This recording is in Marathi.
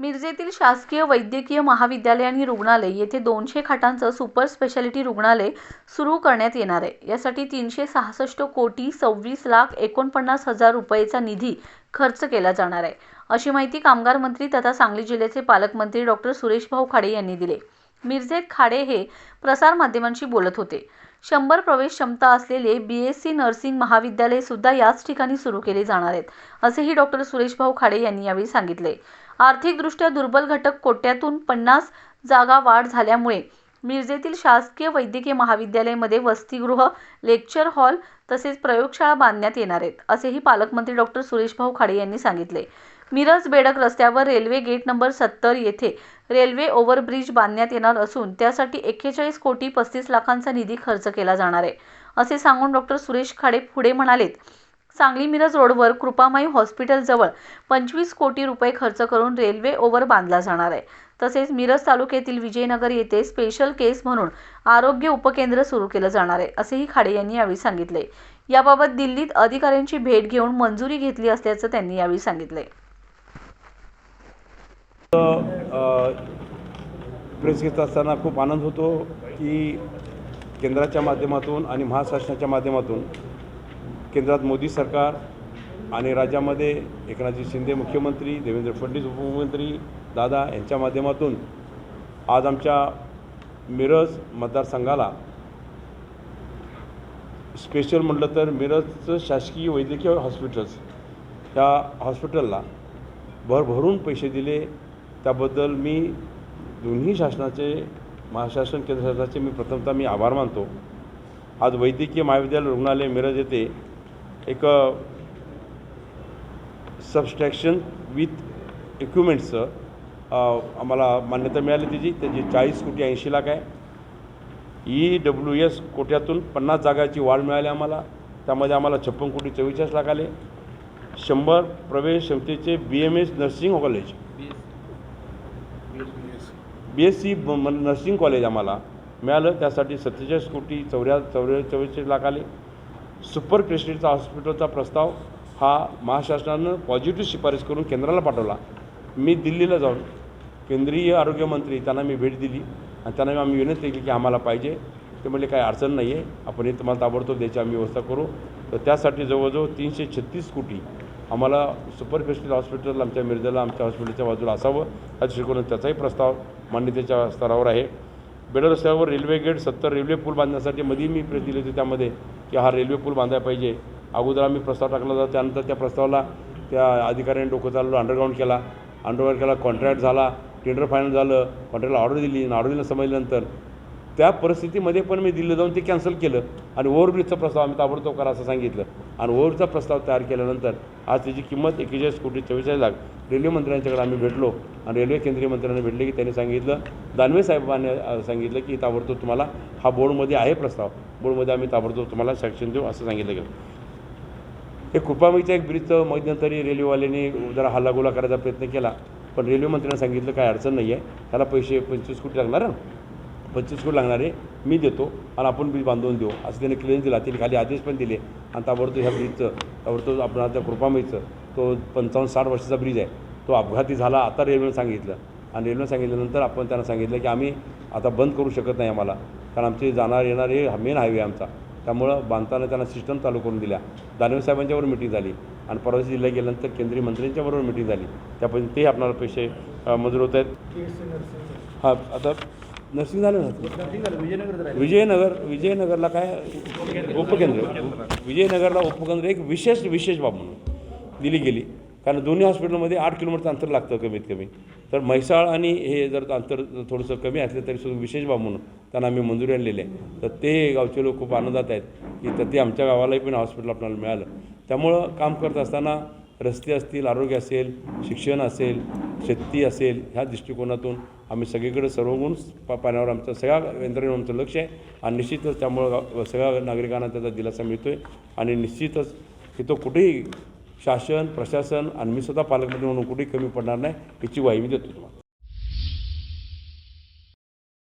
मिरजेतील शासकीय वैद्यकीय महाविद्यालय आणि रुग्णालय येथे दोनशे खाटांचं सुपर स्पेशालिटी रुग्णालय सुरू करण्यात येणार आहे. यासाठी तीनशे सहासष्ट कोटी सव्वीस लाख एकोणपन्नास हजार रुपयेचा निधी खर्च केला जाणार आहे. अशी माहिती कामगार मंत्री तथा सांगली जिल्ह्याचे पालकमंत्री डॉक्टर सुरेशभाऊ खाडे यांनी दिले. मिरजेत खाडे हे प्रसारमाध्यमांशी बोलत होते. शंभर प्रवेश क्षमता असलेले बी एस सी नर्सिंग महाविद्यालय सुद्धा याच ठिकाणी सुरू केले जाणार आहेत असेही डॉक्टर सुरेशभाऊ खाडे यांनी यावेळी सांगितले. आर्थिकदृष्ट्या दुर्बल घटक कोट्यातून पन्नास जागा वाढ झाल्यामुळे मिरजेतील शासकीय वैद्यकीय महाविद्यालयामध्ये वसतिगृह लेक्चर हॉल तसेच प्रयोगशाळा बांधण्यात येणार आहेत असेही पालकमंत्री डॉक्टर सुरेशभाऊ खाडे यांनी सांगितले. मिरज बेडक रस्त्यावर रेल्वे गेट नंबर सत्तर येथे रेल्वे ओव्हरब्रिज बांधण्यात येणार असून त्यासाठी एक्केचाळीस कोटी पस्तीस लाखांचा निधी खर्च केला जाणार आहे असे सांगून डॉक्टर सुरेश खाडे पुढे म्हणालेत. सांगली मिरज रोडवर कृपामाई हॉस्पिटलजवळ पंचवीस कोटी रुपये खर्च करून रेल्वे ओव्हर बांधला जाणार आहे. तसेच मिरज तालुक्यातील विजयनगर येथे स्पेशल केस म्हणून आरोग्य उपकेंद्र सुरू केलं जाणार आहे असेही खाडे यांनी यावेळी सांगितले. याबाबत दिल्लीत अधिकाऱ्यांची भेट घेऊन मंजुरी घेतली असल्याचं त्यांनी यावेळी सांगितले. प्रेस घेत असताना खूप आनंद होतो की केंद्राच्या माध्यमातून आणि महाशासनाच्या माध्यमातून केंद्रात मोदी सरकार आणि राज्यामध्ये एकनाथजी शिंदे मुख्यमंत्री देवेंद्र फडणवीस उपमुख्यमंत्री दादा यांच्या माध्यमातून आज आमच्या मिरज मतदारसंघाला स्पेशल म्हटलं तर मिरजचं शासकीय वैद्यकीय हॉस्पिटल्स त्या हॉस्पिटलला भरभरून पैसे दिले. त्याबद्दल मी दोन्ही शासनाचे महाशासन केंद्र शासनाचे मी प्रथमतः मी आभार मानतो. आज वैद्यकीय महाविद्यालय रुग्णालय मिरज येथे एक सबस्ट्रॅक्शन विथ इक्विपमेंट्सचं आम्हाला मान्यता मिळाली त्याची त्याची चाळीस कोटी ऐंशी लाख आहे. ई डब्ल्यू एस कोट्यातून पन्नास जागाची वाढ मिळाली आम्हाला. त्यामध्ये आम्हाला छप्पन कोटी चव्वेचाळीस लाख आले. शंभर प्रवेश क्षमतेचे B M S nursing college B S C nursing college आम्हाला मिळालं. त्यासाठी सत्तेचाळीस कोटी चौऱ्या चौऱ्या चव्वेचाळीस लाख आले. सुपर स्पेशलिटीचा हॉस्पिटलचा प्रस्ताव हा महाराष्ट्रानं पॉझिटिव्ह शिफारस करून केंद्राला पाठवला. मी दिल्लीला जाऊन केंद्रीय आरोग्यमंत्री त्यांना मी भेट दिली आणि त्यांना आम्ही विनंती केली की आम्हाला पाहिजे. ते म्हणजे काही अडचण नाही आहे आपण हे तुम्हाला ताबडतोब द्यायची आम्ही व्यवस्था करू. तर त्यासाठी जवळजवळ तीनशे छत्तीस कोटी आम्हाला सुपर स्पेशलिटी हॉस्पिटल आमच्या मिरजेला आमच्या हॉस्पिटलच्या बाजूला असावं. या दृष्टिकोनातून त्याचाही प्रस्ताव मान्यतेच्या स्तरावर आहे. बेड रस्त्यावर रेल्वे गेट सत्तर रेल्वे पूल बांधण्यासाठी मध्ये मी प्रेस दिली होती त्यामध्ये की हा रेल्वे पूल बांधायला पाहिजे. अगोदर आम्ही प्रस्ताव टाकला होता त्यानंतर त्या प्रस्तावाला त्या अधिकाऱ्यांनी डोकं चालवलं अंडरग्राऊंड केला. अंडरग्राऊंड केला कॉन्ट्रॅक्ट झाला टेंडर फायनल झालं कॉन्ट्रॅक्टला ऑर्डर दिली. आणि ऑर्डर दिलं समजल्यानंतर त्या परिस्थितीमध्ये पण मी दिल्ली जाऊन ते कॅन्सल केलं. आणि ओव्हरब्रिजचा प्रस्ताव आम्ही ताबडतोब करा असं सांगितलं. आणि ओव्हरचा प्रस्ताव तयार केल्यानंतर आज त्याची किंमत एकेचाळीस कोटी चव्वेचाळीस लाख रेल्वे मंत्र्यांच्याकडे आम्ही भेटलो. आणि रेल्वे केंद्रीय मंत्र्यांना भेटले की त्यांनी सांगितलं दानवे साहेबांनी सांगितलं की ताबडतोब तुम्हाला हा बोर्डमध्ये आहे प्रस्ताव. बोर्डमध्ये आम्ही ताबडतोब तुम्हाला सॅक्शन देऊ असं सांगितलं गेलं. हे कृपामीच्या एक ब्रिजचं मध्यंतरी रेल्वेवाल्यांनी जरा हल्लागोला करायचा प्रयत्न केला. पण रेल्वे मंत्र्यांना सांगितलं काय अडचण नाही आहे. त्याला पैसे पंचवीस कोटी लागणार ना? पंचवीस कोटी लागणार आहे मी देतो आणि आपण ब्रिज बांधून देऊ. असं त्याने क्लिअर दिला. त्यांनी खाली आदेश पण दिले. आणि ताबडतोब ह्या ब्रिजचं ताबडतोब आपण आता कृपामीचं तो पंचावन्न साठ वर्षाचा ब्रिज आहे. तो अपघाती झाला आता रेल्वेनं सांगितलं. आणि रेल्वेनं सांगितल्यानंतर आपण त्यांना सांगितलं की आम्ही आता बंद करू शकत नाही आम्हाला. कारण आमचे जाणार येणार हे मेन हायवे आमचा. त्यामुळं बांधताना त्यांना सिस्टम चालू करून दिल्या. दानवे साहेबांच्याबरोबर मिटिंग झाली. आणि परवा जिल्ह्यात गेल्यानंतर केंद्रीय मंत्र्यांच्याबरोबर मिटिंग झाली. त्यापर्यंत ते आपल्याला पैसे मंजूर होत आहेत. हां आता नर्सिंग झालं ना विजयनगर विजयनगरला काय? उपकेंद्र. विजयनगरला उपकेंद्र एक विशेष विशेष बाब म्हणून दिली गेली. कारण दोन्ही हॉस्पिटलमध्ये आठ किलोमीटरचं अंतर लागतं कमीत कमी तर म्हैसाळ आणि हे जर अंतर थोडंसं कमी असलं तरी सुद्धा विशेष बाब म्हणून त्यांना आम्ही मंजुरी आणलेली आहे. तर ते गावचे लोक खूप आनंदात आहेत की तर ते आमच्या गावालाही पण हॉस्पिटल आपल्याला मिळालं. त्यामुळं काम करत असताना रस्ते असतील आरोग्य असेल शिक्षण असेल शेती असेल ह्या दृष्टिकोनातून आम्ही सगळीकडे सर्वगुण पा पाण्यावर आमचं सगळ्या यंत्रणेवर आमचं लक्ष आहे. आणि निश्चितच त्यामुळं सगळ्या नागरिकांना त्याचा दिलासा मिळतो आहे आणि निश्चितच इथं कुठेही शासन प्रशासन आणि मी स्वतः पालकमंत्री म्हणून कुठेही कमी पडणार नाही याची ग्वाही मी देतो तुम्हाला.